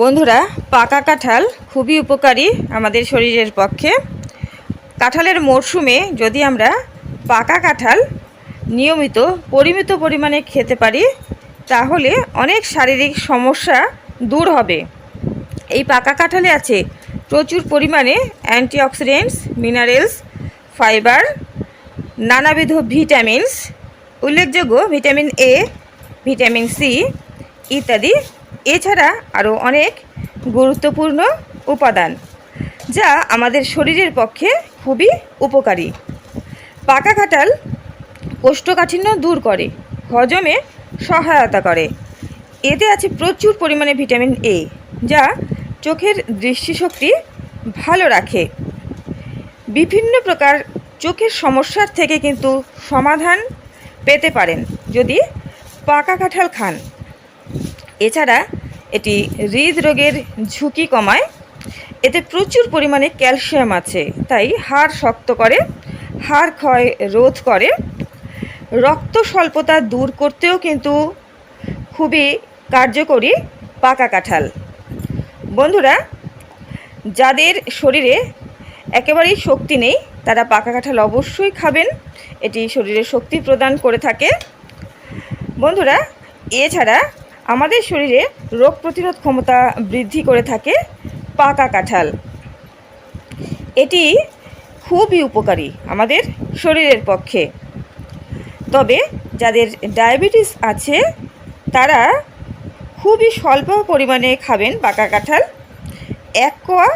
বন্ধুরা, পাকা কাঁঠাল খুবই উপকারী আমাদের শরীরের পক্ষে। কাঁঠালের মরশুমে যদি আমরা পাকা কাঁঠাল নিয়মিত, পরিমিত পরিমাণে খেতে পারি, তাহলে অনেক শারীরিক সমস্যা দূর হবে। এই পাকা কাঁঠালে আছে প্রচুর পরিমাণে অ্যান্টিঅক্সিডেন্টস, মিনারেলস, ফাইবার, নানাবিধ ভিটামিনস, উল্লেখযোগ্য ভিটামিন এ, ভিটামিন সি ইত্যাদি এছাড়া আরও অনেক গুরুত্বপূর্ণ উপাদান, যা আমাদের শরীরের পক্ষে খুবই উপকারী। পাকা কাঁঠাল কোষ্ঠকাঠিন্য দূর করে, হজমে সহায়তা করে। এতে আছে প্রচুর পরিমাণে ভিটামিন এ যা চোখের দৃষ্টিশক্তি ভালো রাখে। বিভিন্ন প্রকার চোখের সমস্যার থেকে কিন্তু সমাধান পেতে পারেন যদি পাকা কাঁঠাল খান। এছাড়া এটি হৃদরোগের ঝুঁকি কমায়। এতে প্রচুর পরিমাণে ক্যালসিয়াম আছে, তাই হাড় শক্ত করে, হাড় ক্ষয় রোধ করে। রক্ত স্বল্পতা দূর করতেও কিন্তু খুবই কার্যকরী পাকা কাঁঠাল। বন্ধুরা, যাদের শরীরে একেবারেই শক্তি নেই, তারা পাকা কাঁঠাল অবশ্যই খাবেন। এটি শরীরে শক্তি প্রদান করে থাকে। বন্ধুরা, এছাড়া আমাদের শরীরে রোগ প্রতিরোধ ক্ষমতা বৃদ্ধি করে থাকে পাকা কাঁঠাল। এটি খুবই উপকারী আমাদের শরীরের পক্ষে। তবে যাদের ডায়াবেটিস আছে, তারা খুবই স্বল্প পরিমাণে খাবেন পাকা কাঁঠাল। এক কোয়া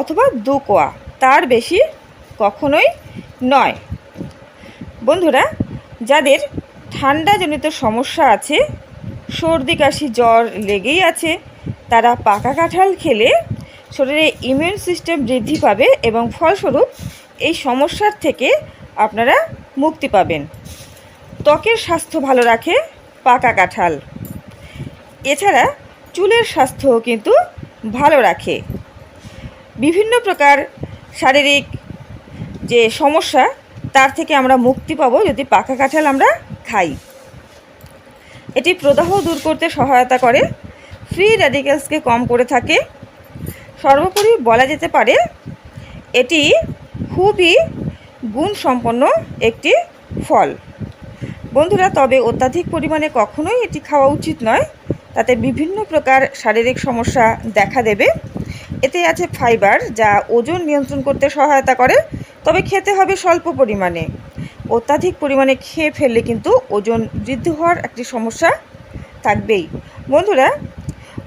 অথবা দু কোয়া, তার বেশি কখনোই নয়। বন্ধুরা, যাদের ঠান্ডাজনিত সমস্যা আছে সর্দি, কাশি, জ্বর লেগেই আছে। তারা পাকা কাঁঠাল খেলে শরীরে ইমিউন সিস্টেম বৃদ্ধি পাবে এবং ফলস্বরূপ এই সমস্যার থেকে আপনারা মুক্তি পাবেন। ত্বকের স্বাস্থ্য ভালো রাখে পাকা কাঁঠাল। এছাড়া চুলের স্বাস্থ্যও কিন্তু ভালো রাখে। বিভিন্ন প্রকার শারীরিক যে সমস্যা, তার থেকে আমরা মুক্তি পাবো যদি পাকা কাঁঠাল আমরা খাই। এটি প্রদাহ দূর করতে সহায়তা করে। ফ্রি র্যাডিক্যালসকে কম করে থাকে। সর্বোপরি বলা যেতে পারে, এটি খুবই গুণসম্পন্ন একটি ফল। বন্ধুরা, তবে অত্যাধিক পরিমাণে কখনোই এটি খাওয়া উচিত নয়। তাতে বিভিন্ন প্রকার শারীরিক সমস্যা দেখা দেবে। এতে আছে ফাইবার যা ওজন নিয়ন্ত্রণ করতে সহায়তা করে, তবে খেতে হবে স্বল্প পরিমাণে। অত্যাধিক পরিমাণে খেয়ে ফেললে কিন্তু ওজন বৃদ্ধি হওয়ার একটি সমস্যা থাকবেই। বন্ধুরা,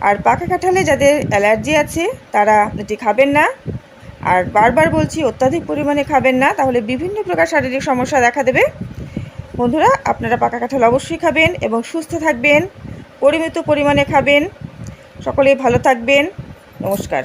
আর পাকা কাঁঠালে যাদের অ্যালার্জি আছে, তারা এটি খাবেন না। আর বারবার বলছি, অত্যাধিক পরিমাণে খাবেন না, তাহলে বিভিন্ন প্রকার শারীরিক সমস্যা দেখা দেবে। বন্ধুরা, আপনারা পাকা কাঁঠাল অবশ্যই খাবেন এবং সুস্থ থাকবেন, পরিমিত পরিমাণে খাবেন। সকলেই ভালো থাকবেন। নমস্কার।